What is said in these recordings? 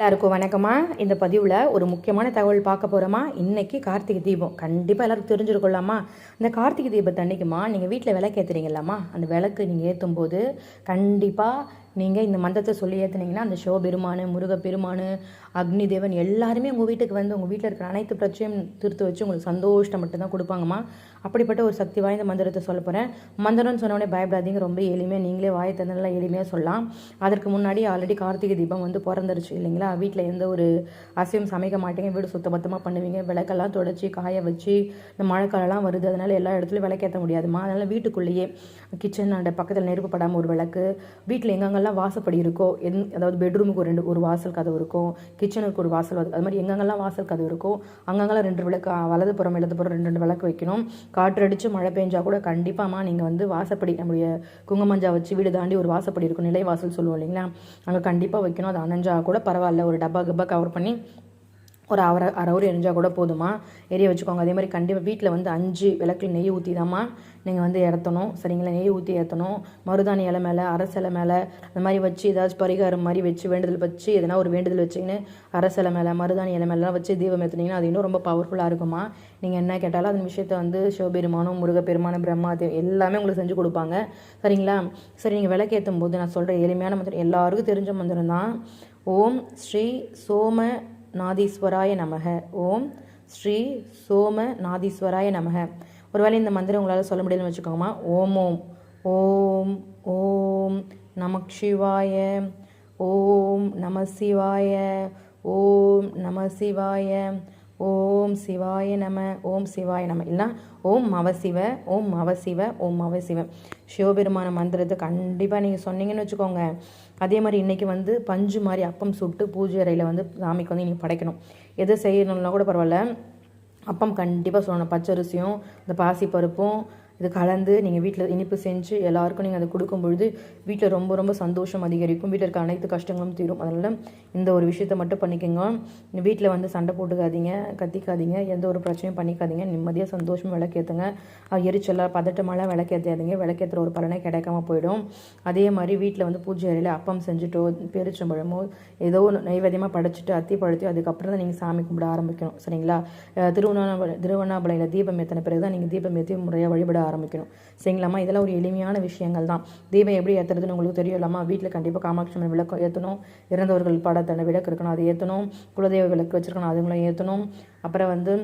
எல்லாருக்கும் வணக்கமா இந்த பதிவில் ஒரு முக்கியமான தகவல் பார்க்க போகிறோமா இன்னைக்கு கார்த்திகை தீபம். கண்டிப்பாக எல்லாருக்கும் தெரிஞ்சிருக்கலாமா இந்த கார்த்திகை தீபத்தை அன்னைக்குமா நீங்கள் வீட்டில் விளக்கு ஏற்றுறீங்களாம்மா அந்த விளக்கு நீங்கள் ஏற்றும் போது கண்டிப்பாக நீங்கள் இந்த மந்திரத்தை சொல்லி ஏற்றுனீங்கன்னா அந்த சிவபெருமான் முருகப்பெருமான் அக்னி தேவன் எல்லாருமே உங்கள் வீட்டுக்கு வந்து உங்கள் வீட்டில் இருக்கிற அனைத்து பிரச்சனையும் தீர்த்து வச்சு உங்களுக்கு சந்தோஷத்தை மட்டும்தான் கொடுப்பாங்கம்மா. அப்படிப்பட்ட ஒரு சக்தி வாய்ந்த மந்திரத்தை சொல்ல போகிறேன் மந்திரம்னு சொன்னோடனே பயப்படாதீங்க. ரொம்ப எளிமையாக நீங்களே வாயை தந்தனால எளிமையாக சொல்லலாம். அதற்கு முன்னாடி ஆல்ரெடி கார்த்திகை தீபம் வந்து பிறந்துருச்சு இல்லைங்களா? வீட்டில் எந்த ஒரு அசையும் சமைக்க மாட்டீங்க. வீடு சுத்தபத்தமாக பண்ணுவீங்க. விளக்கெல்லாம் தொடச்சி காய வச்சு இந்த மழைக்காலம்லாம் வருது. அதனால் எல்லா இடத்துலையும் விளக்கேற்ற முடியாதுமா அதனால் வீட்டுக்குள்ளேயே கிச்சன் அந்த பக்கத்தில் நெருப்பு படாமல் ஒரு விளக்கு வீட்டில் எங்கெங்கெல்லாம் வாசப்படி இருக்கோ எந் அதாவது பெட்ரூமுக்கு ஒரு ரெண்டு ஒரு வாசல் கதவு இருக்கும் கிச்சனுக்கு ஒரு வாசல் அது மாதிரி எங்கெங்கெல்லாம் வாசல் கதவு இருக்கோ அங்கங்கெல்லாம் ரெண்டு விளக்கு வலதுபுறம் இடதுபுறம் ரெண்டு ரெண்டு விளக்கு வைக்கணும். காற்றடிச்சு மழை பெஞ்சால் கூட கண்டிப்பாகமா நீங்கள் வந்து வாசப்படி நம்முடைய குங்குமஞ்சா வச்சு வீடு தாண்டி ஒரு வாசப்படி இருக்கும் நிலை வாசல் சொல்லுவோம் இல்லைங்களா? அங்கே கண்டிப்பாக வைக்கணும். அது அணைஞ்சா கூட பரவாயில்ல. ஒரு டப்பா கிப்பா கவர் பண்ணி ஒரு அரை அரை ஒரு எரிஞ்சால் கூட போதுமா? எரிய வச்சுக்கோங்க. அதே மாதிரி கண்டிப்பாக வீட்டில் வந்து அஞ்சு விளக்கில் நெய் ஊற்றி தாம்மா நீங்கள் வந்து ஏற்றணும் சரிங்களா? நெய் ஊற்றி ஏற்றணும் மருதாணி இலை மேலே அரசலை மேலே அந்த மாதிரி வச்சு ஏதாச்சும் பரிகாரம் மாதிரி வச்சு வேண்டுதல் வச்சு எதனா ஒரு வேண்டுதல் வச்சுக்கின்னு அரசலை மேலே மருதாணி இலை மேலாம் வச்சு தீபம் ஏற்றுனீங்கன்னா அது இன்னும் ரொம்ப பவர்ஃபுல்லாக இருக்குமா நீங்கள் என்ன கேட்டாலும் அந்த விஷயத்த வந்து சிவபெருமானும் முருகப்பெருமானும் பிரம்மா எல்லாமே உங்களுக்கு செஞ்சு கொடுப்பாங்க. சரிங்களா? சரி நீங்கள் விளக்கேற்றும் போது நான் சொல்கிற எளிமையான மந்திரம் எல்லாருக்கும் தெரிஞ்ச மந்திரம் தான் ஓம் ஸ்ரீ சோம நாதீஸ்வராய நமக. ஓம் ஸ்ரீ சோம நாதீஸ்வராய நமக. ஒருவேளை இந்த மந்திரம் உங்களால் சொல்ல முடியலன்னு வச்சுக்கோங்கம்மா. ஓம் ஓம். ஓம் ஓம் நமக் சிவாய ஓம் நம சிவாய. ஓம் நம சிவாய. ஓம் சிவாய நம ஓம் சிவாய நம. இல்லை ஓம் மவசிவ ஓம் மவசிவ ஓம் மவசிவ சிவபெருமான மந்திரத்தை கண்டிப்பாக நீங்கள் சொன்னீங்கன்னு வச்சுக்கோங்க. அதே மாதிரி இன்றைக்கி வந்து பஞ்சு மாதிரி அப்பம் சுட்டு பூஜை அறையில் வந்து சாமிக்கு வந்து நீங்கள் படைக்கணும். எது செய்யணும்னா கூட பரவாயில்ல. அப்பம் கண்டிப்பாக சொல்லணும். பச்சரிசியும் இந்த பாசிப்பருப்பும் இது கலந்து நீங்கள் வீட்டில் இனிப்பு செஞ்சு எல்லாருக்கும் நீங்கள் அதை கொடுக்கும் பொழுது வீட்டில் ரொம்ப ரொம்ப சந்தோஷம் அதிகரிக்கும். வீட்டில் இருக்க அனைத்து கஷ்டங்களும் தீரும். அதனால் இந்த ஒரு விஷயத்த மட்டும் பண்ணிக்கோங்க. வீட்டில் வந்து சண்டை போட்டுக்காதீங்க கத்திக்காதீங்க எந்த ஒரு பிரச்சனையும் பண்ணிக்காதீங்க. நிம்மதியாக சந்தோஷமாக விளக்கேற்றுங்க எரிச்சலாக பதட்டமெல்லாம் விளக்கேற்றாதீங்க விளக்கேற்றுற ஒரு பலனே கிடைக்காம போயிடும். அதே மாதிரி வீட்டில் வந்து பூஜை அறையில் அப்பம் செஞ்சுட்டோ பெருச்சம்பழமோ ஏதோ ஒன்று நைவேத்தியமாக படைச்சிட்டு அத்தி பழுத்தி அதுக்கப்புறம் தான் நீங்கள் சாமி கும்பிட ஆரம்பிக்கணும். சரிங்களா? திருவண்ணாமலை திருவண்ணாமலையில் தீபம் ஏற்றின பிறகு தான் நீங்கள் தீபம் ஏற்றி முறையாக வழிபட ஆரம்பிக்கணும். சரிங்களாம்மா? இதெல்லாம் ஒரு எளிமையான விஷயங்கள் தான் தீபம் எப்படி ஏற்றுறதுன்னு உங்களுக்கு தெரியலாமா வீட்டில் கண்டிப்பாக காமாட்சி அம்மன் விளக்கு ஏற்றணும் இறந்தவர்கள் படத்தை விளக்கு இருக்கணும் அதை ஏற்றணும் குலதெய்வ விளக்கு வச்சுருக்கணும் அதுங்களும் ஏற்றணும் அப்புறம் வந்து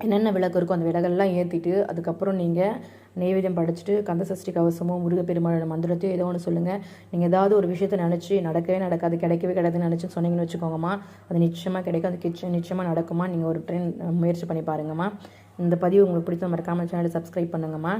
என்னென்ன விளக்கு இருக்கோ அந்த விளக்கெல்லாம் ஏற்றிட்டு அதுக்கப்புறம் நீங்கள் நெய்வேதியம் படிச்சுட்டு கந்த சஷ்டி கவசமோ முருகப்பெருமாளோட மந்திரத்தையோ ஏதோ ஒன்று சொல்லுங்கள் நீங்கள் ஏதாவது ஒரு விஷயத்தை நினச்சி நடக்கவே நடக்காது கிடைக்கவே கிடையாதுன்னு நினச்சி சொன்னீங்கன்னு வச்சுக்கோங்கம்மா. அது நிச்சயமாக கிடைக்கும். அது கிச்சன் நிச்சயமாக நடக்குமா நீங்கள் ஒரு ட்ரெயின் முயற்சி பண்ணி பாருங்கம்மா. இந்த பதிவு உங்களுக்கு பிடிச்ச மறக்காமல் சேனலை சப்ஸ்கிரைப் பண்ணுங்கம்மா.